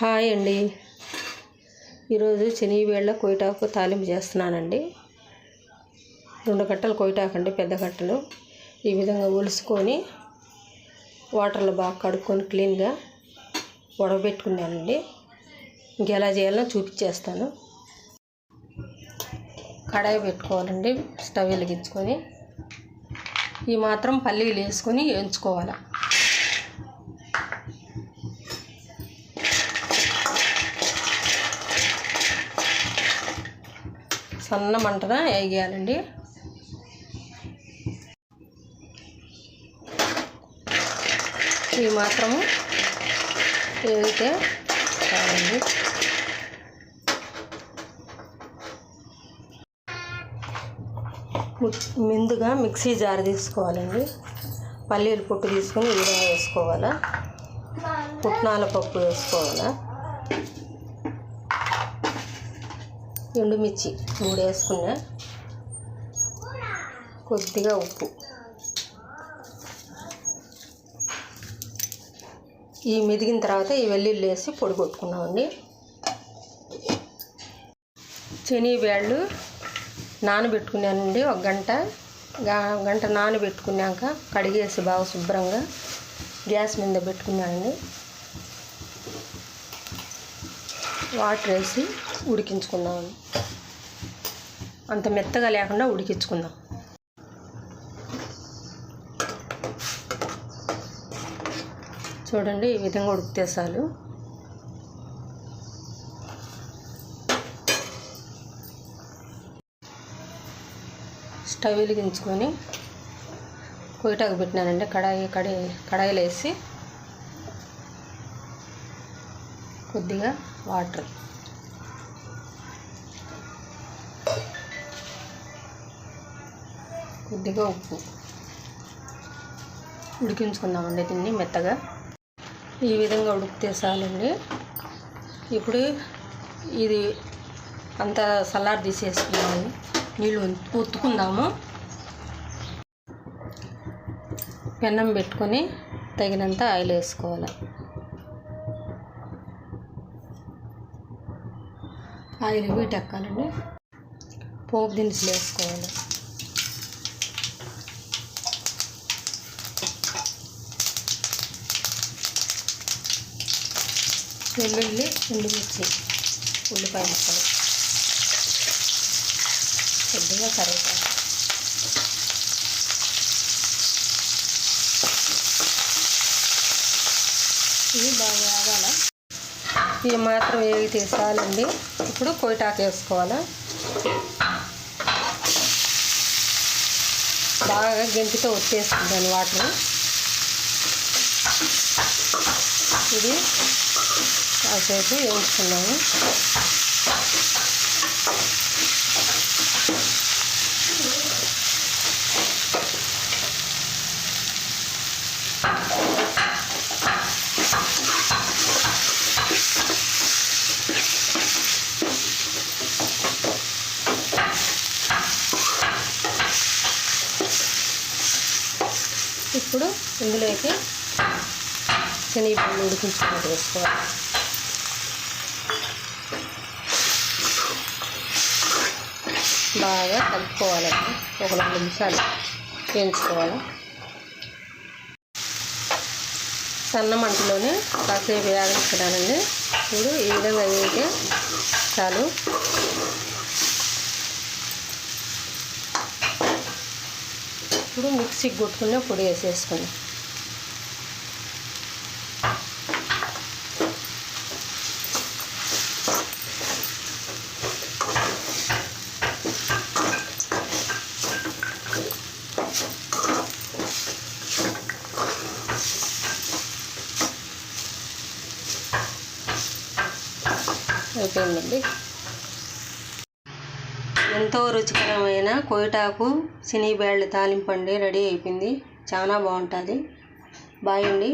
Hi అండి. ఈరోజు శనివేళ్ళ కొయిటాకు తాలింపు చేస్తున్నానండి. రెండు కట్టలు కొయిటాకు అండి పెద్ద కట్టలు. ఈ విధంగా ఒలుసుకొని వాటర్లో బాగా కడుక్కొని క్లీన్గా ఉడకబెట్టుకున్నానండి. ఇంకెలా చేయాలో చూపించేస్తాను. కడాయి పెట్టుకోవాలండి స్టవ్ వెలిగించుకొని. ఈ మాత్రం పల్లీలు వేసుకొని వేయించుకోవాలి. సన్న మంటన వేయాలండి ఈ మాత్రము వేగితే చాలండి. ముందుగా మిక్సీ జార్ తీసుకోవాలండి. పల్లీలు పొట్టు తీసుకొని ఈ వేసుకోవాలా? పుట్నాల పప్పు వేసుకోవాలా? ఎండుమిర్చి మూడు వేసుకున్నా. కొద్దిగా ఉప్పు. ఈ మెదిగిన తర్వాత ఈ వెల్లుల్లి వేసి పొడి కొట్టుకున్నామండి. శనివేళ్ళు నానబెట్టుకున్నానండి. ఒక గంట. గంట నానబెట్టుకున్నాక కడిగేసి బాగా శుభ్రంగా గ్యాస్ మీద పెట్టుకున్నానండి. వాటర్ వేసి ఉడికించుకుందాం. అంత మెత్తగా లేకుండా ఉడికించుకుందాం. చూడండి ఈ విధంగా ఉడికితే చాలు. స్టవ్ వెలిగించుకొని కొయ్యటాకు పెట్టినానండి. కడాయి కడాయి కడాయిలో వేసి కొద్దిగా వాటర్. కొద్దిగా ఉప్పు. ఉడికించుకుందామండి దీన్ని మెత్తగా. ఈ విధంగా ఉడికితే చాలండి. ఇప్పుడు ఇది అంతా సలాడ్ తీసేసుకున్నాము. నీళ్ళు ఉత్తుకుందాము. పెన్నం పెట్టుకొని తగినంత ఆయిల్ వేసుకోవాలి. ఆయిల్ వీటి ఎక్కాలండి పోపు దినుసులు వేసుకోవాలి. వెల్లుల్లి ఎండుమిర్చి ఉల్లిపాయ ముక్కలు. కొద్దిగా కరివేపాకు. ఇవి బాగా వేగాల. ఇవి మాత్రం వేగితే చాలండి ఇప్పుడు కోయిటాకు వేసుకోవాలి? బాగా గెంటితో వచ్చేస్తుంది వాటర్. ఇది కాసేపు వేయించుకున్నాము. ఇప్పుడు ఇందులోకి శనగపల్లి ఉడికించుకున్నట్టు వేసుకోవాలి. బాగా కలుపుకోవాలండి. ఒక రెండు నిమిషాలు వేయించుకోవాలి. సన్న మంటలోనే కాసేపు వేగించడానండి ఇప్పుడు ఈ విధంగా వేయితే చాలు. ఇప్పుడు మిక్సీకి కొట్టుకున్న పొడి వేసేసుకుని. అయిపోయిందండి. ఎంతో రుచికరమైన కోయిటాకు శనిబేళ్ళ తాలింపు అండి రెడీ అయిపోయింది. చాలా బాగుంటుంది. బాయ్ అండి.